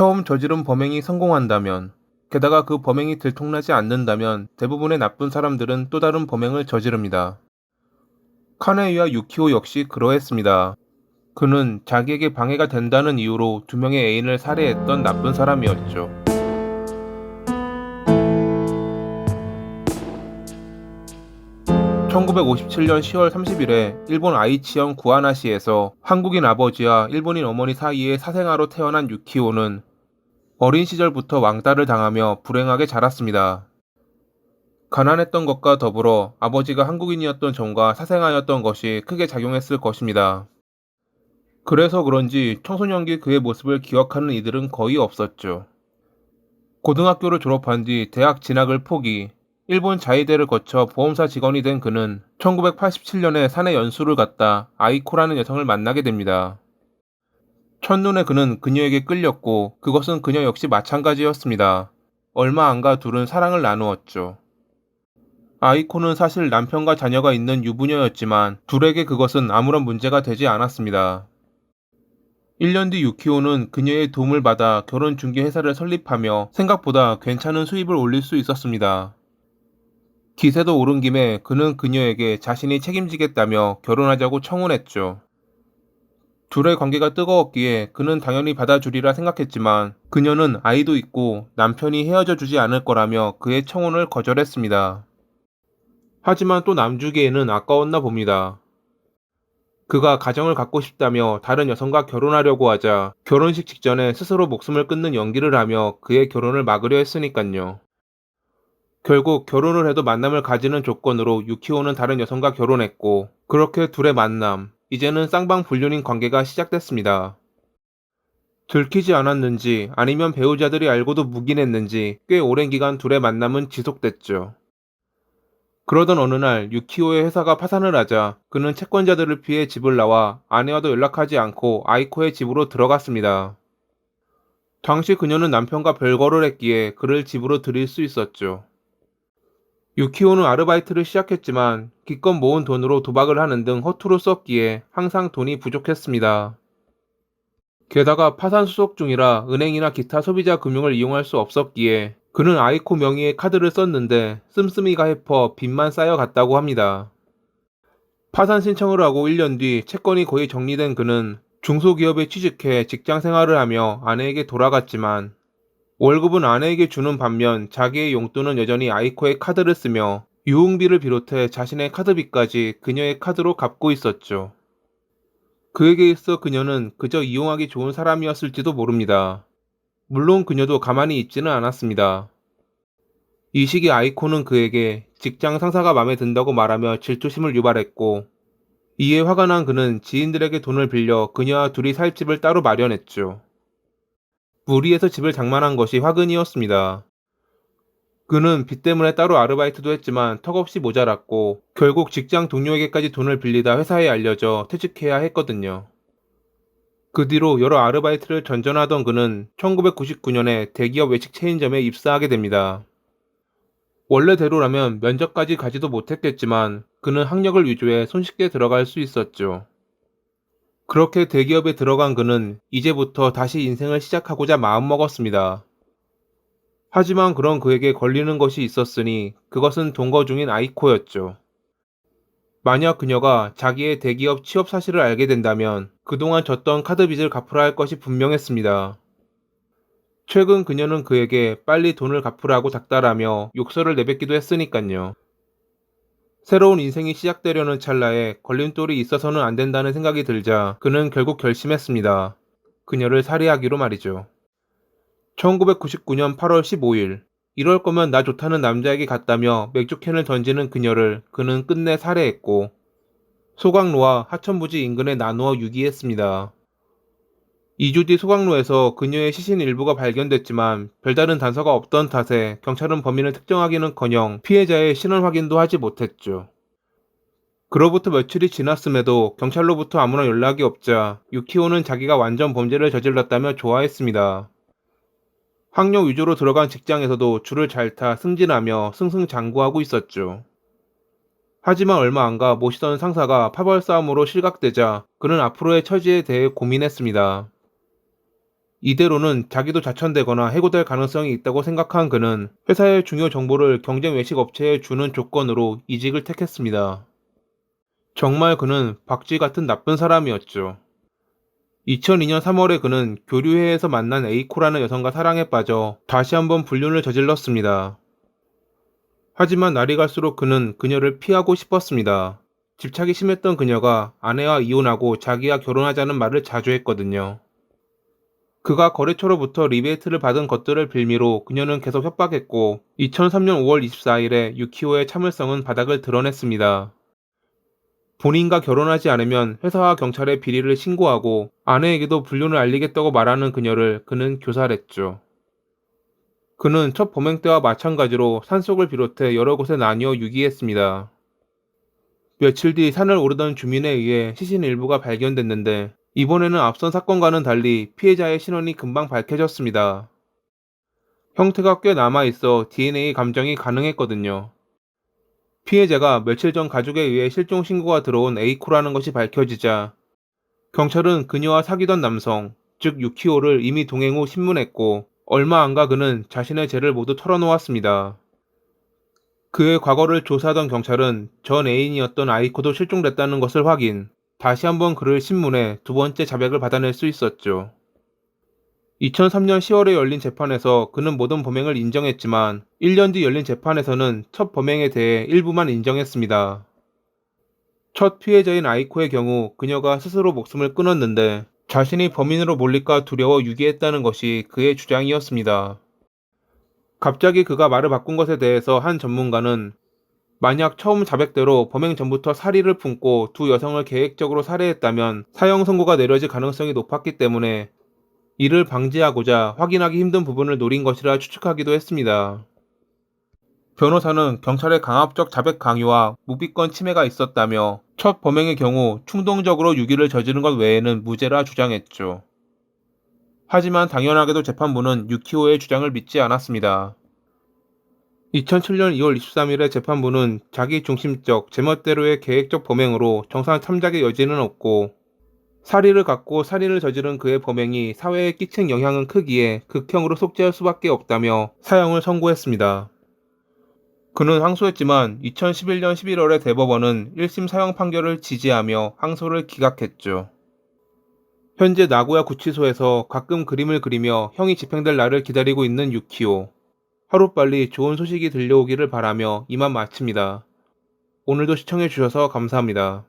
처음 저지른 범행이 성공한다면, 게다가 그 범행이 들통나지 않는다면 대부분의 나쁜 사람들은 또 다른 범행을 저지릅니다. 카네이와 유키오 역시 그러했습니다. 그는 자기에게 방해가 된다는 이유로 두 명의 애인을 살해했던 나쁜 사람이었죠. (1957년 10월 30일에) 일본 아이치현 구하나시에서 한국인 아버지와 일본인 어머니 사이에 사생아로 태어난 유키오는 어린 시절부터 왕따를 당하며 불행하게 자랐습니다. 가난했던 것과 더불어 아버지가 한국인이었던 점과 사생아였던 것이 크게 작용했을 것입니다. 그래서 그런지 청소년기 그의 모습을 기억하는 이들은 거의 없었죠. 고등학교를 졸업한 뒤 대학 진학을 포기, 일본 자위대를 거쳐 보험사 직원이 된 그는 1987년에 사내 연수를 갔다 아이코라는 여성을 만나게 됩니다. 첫눈에 그는 그녀에게 끌렸고 그것은 그녀 역시 마찬가지였습니다. 얼마 안가 둘은 사랑을 나누었죠. 아이코는 사실 남편과 자녀가 있는 유부녀였지만 둘에게 그것은 아무런 문제가 되지 않았습니다. 1년 뒤 유키오는 그녀의 도움을 받아 결혼 중개 회사를 설립하며 생각보다 괜찮은 수입을 올릴 수 있었습니다. 기세도 오른 김에 그는 그녀에게 자신이 책임지겠다며 결혼하자고 청혼했죠. 둘의 관계가 뜨거웠기에 그는 당연히 받아주리라 생각했지만 그녀는 아이도 있고 남편이 헤어져 주지 않을 거라며 그의 청혼을 거절했습니다. 하지만 또 남주기에는 아까웠나 봅니다. 그가 가정을 갖고 싶다며 다른 여성과 결혼하려고 하자 결혼식 직전에 스스로 목숨을 끊는 연기를 하며 그의 결혼을 막으려 했으니깐요. 결국 결혼을 해도 만남을 가지는 조건으로 유키오는 다른 여성과 결혼했고 그렇게 둘의 만남, 이제는 쌍방 불륜인 관계가 시작됐습니다. 들키지 않았는지 아니면 배우자들이 알고도 묵인했는지 꽤 오랜 기간 둘의 만남은 지속됐죠. 그러던 어느 날 유키오의 회사가 파산을 하자 그는 채권자들을 피해 집을 나와 아내와도 연락하지 않고 아이코의 집으로 들어갔습니다. 당시 그녀는 남편과 별거를 했기에 그를 집으로 들일 수 있었죠. 유키오는 아르바이트를 시작했지만 기껏 모은 돈으로 도박을 하는 등 허투루 썼기에 항상 돈이 부족했습니다. 게다가 파산 수속 중이라 은행이나 기타 소비자 금융을 이용할 수 없었기에 그는 아이코 명의의 카드를 썼는데 씀씀이가 해퍼 빚만 쌓여갔다고 합니다. 파산 신청을 하고 1년 뒤 채권이 거의 정리된 그는 중소기업에 취직해 직장 생활을 하며 아내에게 돌아갔지만 월급은 아내에게 주는 반면 자기의 용돈은 여전히 아이코의 카드를 쓰며 유흥비를 비롯해 자신의 카드비까지 그녀의 카드로 갚고 있었죠. 그에게 있어 그녀는 그저 이용하기 좋은 사람이었을지도 모릅니다. 물론 그녀도 가만히 있지는 않았습니다. 이 시기 아이코는 그에게 직장 상사가 마음에 든다고 말하며 질투심을 유발했고 이에 화가 난 그는 지인들에게 돈을 빌려 그녀와 둘이 살 집을 따로 마련했죠. 무리해서 집을 장만한 것이 화근이었습니다. 그는 빚 때문에 따로 아르바이트도 했지만 턱없이 모자랐고 결국 직장 동료에게까지 돈을 빌리다 회사에 알려져 퇴직해야 했거든요. 그 뒤로 여러 아르바이트를 전전하던 그는 1999년에 대기업 외식 체인점에 입사하게 됩니다. 원래대로라면 면접까지 가지도 못했겠지만 그는 학력을 위조해 손쉽게 들어갈 수 있었죠. 그렇게 대기업에 들어간 그는 이제부터 다시 인생을 시작하고자 마음먹었습니다. 하지만 그런 그에게 걸리는 것이 있었으니 그것은 동거 중인 아이코였죠. 만약 그녀가 자기의 대기업 취업 사실을 알게 된다면 그동안 졌던 카드 빚을 갚으라 할 것이 분명했습니다. 최근 그녀는 그에게 빨리 돈을 갚으라고 닥달하며 욕설을 내뱉기도 했으니깐요. 새로운 인생이 시작되려는 찰나에 걸림돌이 있어서는 안 된다는 생각이 들자 그는 결국 결심했습니다. 그녀를 살해하기로 말이죠. 1999년 8월 15일, 이럴 거면 나 좋다는 남자에게 갔다며 맥주캔을 던지는 그녀를 그는 끝내 살해했고, 소강로와 하천부지 인근에 나누어 유기했습니다. 2주 뒤 소강로에서 그녀의 시신 일부가 발견됐지만 별다른 단서가 없던 탓에 경찰은 범인을 특정하기는커녕 피해자의 신원 확인도 하지 못했죠. 그로부터 며칠이 지났음에도 경찰로부터 아무런 연락이 없자 유키오는 자기가 완전 범죄를 저질렀다며 좋아했습니다. 학력 위주로 들어간 직장에서도 줄을 잘 타 승진하며 승승장구하고 있었죠. 하지만 얼마 안 가 모시던 상사가 파벌 싸움으로 실각되자 그는 앞으로의 처지에 대해 고민했습니다. 이대로는 자기도 자천되거나 해고될 가능성이 있다고 생각한 그는 회사의 중요 정보를 경쟁 외식 업체에 주는 조건으로 이직을 택했습니다. 정말 그는 박쥐 같은 나쁜 사람이었죠. 2002년 3월에 그는 교류회에서 만난 에이코라는 여성과 사랑에 빠져 다시 한번 불륜을 저질렀습니다. 하지만 날이 갈수록 그는 그녀를 피하고 싶었습니다. 집착이 심했던 그녀가 아내와 이혼하고 자기와 결혼하자는 말을 자주 했거든요. 그가 거래처로부터 리베이트를 받은 것들을 빌미로 그녀는 계속 협박했고 2003년 5월 24일에 유키오의 참을성은 바닥을 드러냈습니다. 본인과 결혼하지 않으면 회사와 경찰에 비리를 신고하고 아내에게도 불륜을 알리겠다고 말하는 그녀를 그는 교살했죠. 그는 첫 범행 때와 마찬가지로 산속을 비롯해 여러 곳에 나뉘어 유기했습니다. 며칠 뒤 산을 오르던 주민에 의해 시신 일부가 발견됐는데 이번에는 앞선 사건과는 달리 피해자의 신원이 금방 밝혀졌습니다. 형태가 꽤 남아있어 DNA 감정이 가능했거든요. 피해자가 며칠 전 가족에 의해 실종 신고가 들어온 에이코라는 것이 밝혀지자 경찰은 그녀와 사귀던 남성, 즉 유키오를 이미 동행 후 신문했고 얼마 안가 그는 자신의 죄를 모두 털어놓았습니다. 그의 과거를 조사하던 경찰은 전 애인이었던 아이코도 실종됐다는 것을 확인, 다시 한번 그를 신문해 두 번째 자백을 받아낼 수 있었죠. 2003년 10월에 열린 재판에서 그는 모든 범행을 인정했지만 1년 뒤 열린 재판에서는 첫 범행에 대해 일부만 인정했습니다. 첫 피해자인 아이코의 경우 그녀가 스스로 목숨을 끊었는데 자신이 범인으로 몰릴까 두려워 유기했다는 것이 그의 주장이었습니다. 갑자기 그가 말을 바꾼 것에 대해서 한 전문가는 만약 처음 자백대로 범행 전부터 살의를 품고 두 여성을 계획적으로 살해했다면 사형 선고가 내려질 가능성이 높았기 때문에 이를 방지하고자 확인하기 힘든 부분을 노린 것이라 추측하기도 했습니다. 변호사는 경찰의 강압적 자백 강요와 무비권 침해가 있었다며 첫 범행의 경우 충동적으로 유기를 저지른 것 외에는 무죄라 주장했죠. 하지만 당연하게도 재판부는 유키오의 주장을 믿지 않았습니다. 2007년 2월 23일에 재판부는 자기 중심적 제멋대로의 계획적 범행으로 정상 참작의 여지는 없고 살인을 갖고 살인을 저지른 그의 범행이 사회에 끼친 영향은 크기에 극형으로 속죄할 수밖에 없다며 사형을 선고했습니다. 그는 항소했지만 2011년 11월에 대법원은 1심 사형 판결을 지지하며 항소를 기각했죠. 현재 나고야 구치소에서 가끔 그림을 그리며 형이 집행될 날을 기다리고 있는 유키오. 하루빨리 좋은 소식이 들려오기를 바라며 이만 마칩니다. 오늘도 시청해주셔서 감사합니다.